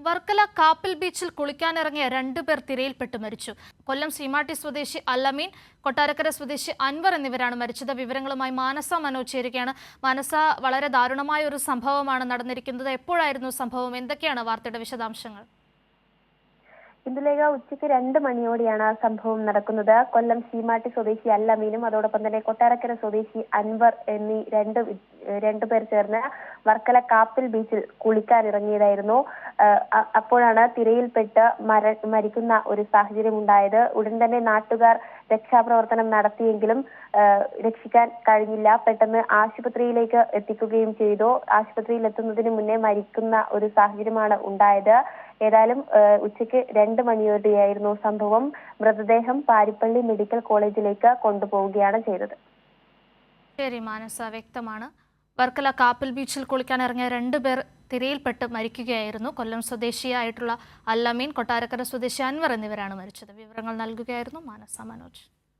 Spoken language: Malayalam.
വർക്കല കാപ്പിൽ ബീച്ചിൽ കുളിക്കാനിറങ്ങിയ രണ്ടുപേർ തിരയിൽപ്പെട്ട് മരിച്ചു. കൊല്ലം സീമാട്ടി സ്വദേശി അല്ലമീൻ കൊട്ടാരക്കര സ്വദേശി അൻവർ എന്നിവരാണ് മരിച്ചത്. വിവരങ്ങളുമായി മാനസ മനോജ് ചേരുകയാണ്. മാനസ വളരെ ദാരുണമായ ഒരു സംഭവമാണ് നടന്നിരിക്കുന്നത്. എപ്പോഴായിരുന്നു സംഭവം? എന്തൊക്കെയാണ് വാർത്തയുടെ വിശദാംശങ്ങൾ? ഇന്ദുലേഖ ഉച്ചയ്ക്ക് രണ്ട് മണിയോടെയാണ് സംഭവം നടക്കുന്നത്. കൊല്ലം സീമാട്ടി സ്വദേശി അല്ലമീനും അതോടൊപ്പം തന്നെ കൊട്ടാരക്കര സ്വദേശി അൻവർ എന്നീ രണ്ട് രണ്ടുപേർ ചേർന്ന് വർക്കല കാപ്പിൽ ബീച്ചിൽ കുളിക്കാനിറങ്ങിയതായിരുന്നു. അപ്പോഴാണ് തിരയിൽപ്പെട്ട് മര മരിക്കുന്ന ഒരു സാഹചര്യം ഉണ്ടായത്. ഉടൻ തന്നെ നാട്ടുകാർ രക്ഷാപ്രവർത്തനം നടത്തിയെങ്കിലും രക്ഷിക്കാൻ കഴിഞ്ഞില്ല. പെട്ടെന്ന് ആശുപത്രിയിലേക്ക് എത്തിക്കുകയും ചെയ്തു. ആശുപത്രിയിൽ എത്തുന്നതിന് മുന്നേ മരിക്കുന്ന ഒരു സാഹചര്യമാണ് ഉണ്ടായത്. ഏതായാലും ഉച്ചയ്ക്ക് രണ്ട് മണിയോടെയായിരുന്നു സംഭവം. മൃതദേഹം പാരിപ്പള്ളി മെഡിക്കൽ കോളേജിലേക്ക് കൊണ്ടുപോവുകയാണ് ചെയ്തത്. ശരി മാനസ. വ്യക്തമാണ്. വർക്കല കാപ്പിൽ ബീച്ചിൽ കുളിക്കാൻ ഇറങ്ങിയ രണ്ടുപേർ തിരയിൽപ്പെട്ട് മരിക്കുകയായിരുന്നു. കൊല്ലം സ്വദേശിയായിട്ടുള്ള അല്ലമീൻ കൊട്ടാരക്കര സ്വദേശി അൻവർ എന്നിവരാണ് മരിച്ചത്. വിവരങ്ങൾ നൽകുകയായിരുന്നു മാനസ മനോജ്.